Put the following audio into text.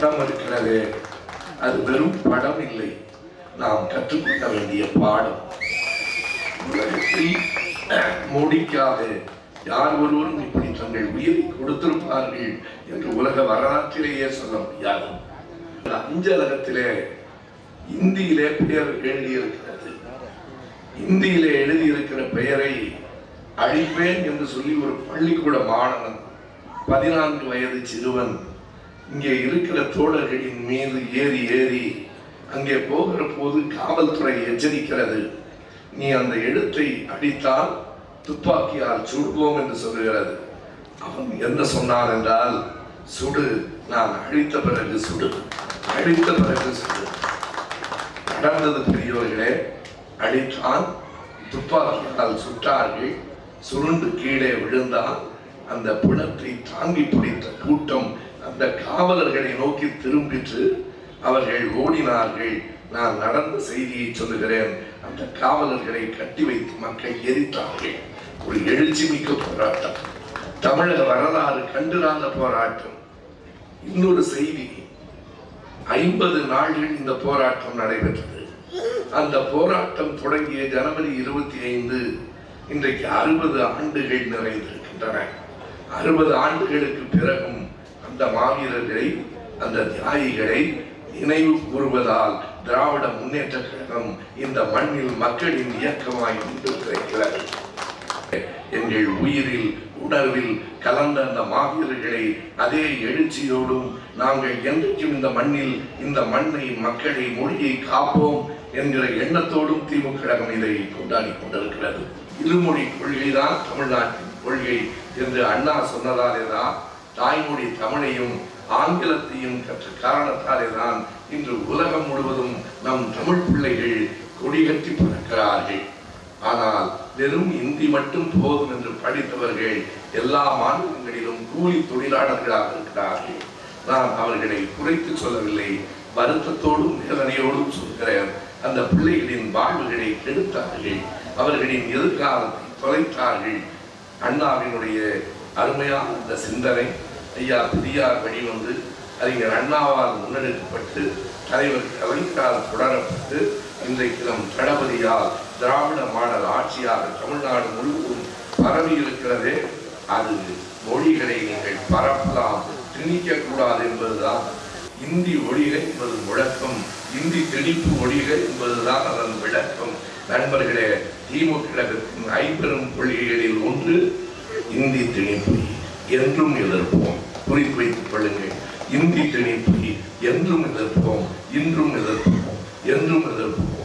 படம் இருக்கிறது அது வெறும் படம் இல்லை. நாம் கற்றுக்கொள்ள வேண்டிய பாடம். உலகத்தில் மோடிக்காக யார் ஒருவரும் இப்படி தங்கள் உயிரை கொடுத்திருப்பார்கள் என்று உலக வரலாற்றிலேயே சொல்ல முடியாது. அஞ்சலகத்திலே இந்தியிலே பெயர் எழுதியிருக்கிறது. இந்தியிலே எழுதியிருக்கிற பெயரை அழிப்பேன் என்று சொல்லி ஒரு பள்ளிக்கூட மாணவன் பதினான்கு வயது சிறுவன் இங்கே இருக்கிற தோழர்களின் மீது ஏறி ஏறி அங்கே போகிற போது காவல்துறை எச்சரிக்கிறது. நீ அந்த எழுத்தை அடித்தால் துப்பாக்கியால் சுடுவோம் என்று சொல்லுகிறது. அவன் என்ன சொன்னான் என்றால் சுடு நான் அழித்த பிறகு சுடு அழித்த பிறகு சுடு. நடந்தது பெரியவர்களே அடித்தான் துப்பாக்கியால் சுட்டார்கள். சுருண்டு கீழே விழுந்தான் அந்த பிணத்தை தாங்கி பிடித்த கூட்டம் அந்த காவலர்களை நோக்கி திரும்பிற்று. அவர்கள் ஓடினார்கள். நான் நடந்த செய்தியை சொல்லுகிறேன். அந்த காவலர்களை கட்டி வைத்து மக்கள் எரித்தார்கள். ஒரு எழுச்சி மிக்க போராட்டம். தமிழக வரலாறு கண்டிராத போராட்டம். இன்னொரு செய்தி. ஐம்பது நாள்கள் இந்த போராட்டம் நடைபெற்றது. அந்த போராட்டம் தொடங்கிய ஜனவரி இருபத்தி ஐந்து. இன்றைக்கு அறுபது ஆண்டுகள் நிறைந்திருக்கின்றன. அறுபது ஆண்டுகளுக்கு பிறகும் அந்த மாவீரர்களை அந்த தியாகிகளை நினைவு கூறுவதால் திராவிட முன்னேற்ற கழகம் இந்த மண்ணில் மக்களின் இயக்கமாய் நின்று கிடைக்கிறது எங்கள் உயிரில் உணர்வில் கலந்த அந்த மாவீரர்களை அதே எழுச்சியோடும் நாங்கள் என்றைக்கும் இந்த மண்ணில் இந்த மண்ணை மக்களை மொழியை காப்போம் என்கிற எண்ணத்தோடும் திமுக கழகம் இதை கொண்டாடி கொண்டிருக்கிறது. இருமொழி கொள்கை தான் தமிழ்நாட்டின் கொள்கை என்று அண்ணா சொன்னதாலே தான் தாய்மொழி தமிழையும் ஆங்கிலத்தையும் கற்ற காரணத்தாலே தான் இன்று உலகம் முழுவதும் நம் தமிழ் பிள்ளைகள் கொடிகட்டி பிறக்கிறார்கள். ஆனால் வெறும் இந்தி மட்டும் போதும் என்று படித்தவர்கள் எல்லா மாநிலங்களிலும் கூலி தொழிலாளர்களாக இருக்கிறார்கள். நான் அவர்களை குறைத்து சொல்லவில்லை வருத்தத்தோடும் வேதனையோடும் சொல்கிறேன். அந்த பிள்ளைகளின் வாழ்வுகளை கெடுத்தார்கள் அவர்களின் எதிர்காலத்தை தொலைத்தார்கள். அண்ணாவினுடைய அருமையான அந்த சிந்தனை ஐயா பெரியார் வெளிவந்து அறிஞர் அண்ணாவால் முன்னெடுக்கப்பட்டு தலைவர் கலைஞரால் தொடரப்பட்டு இன்றைக்கு நம் தளபதியால் திராவிட மாடல் ஆட்சியாக தமிழ்நாடு முழுவதும் பரவி இருக்கிறதே அது மொழிகளை நீங்கள் பரப்பலாம் திணிக்கக்கூடாது என்பதுதான் இந்தி ஒழிக என்பது முழக்கம். இந்தி திணிப்பு ஒழிக என்பதுதான் அதன் விளக்கம். நண்பர்களே திமுக ஐம்பெரும் கொள்கைகளில் ஒன்று இந்தி திணிப்பு. என்றும் எதிர்ப்போம். குறித்து வைத்துக் கொள்ளுங்கள். இந்தி திணிப்பு. என்றும் எதிர்ப்போம். இன்றும் எதிர்ப்போம். என்றும் எதிர்ப்போம்.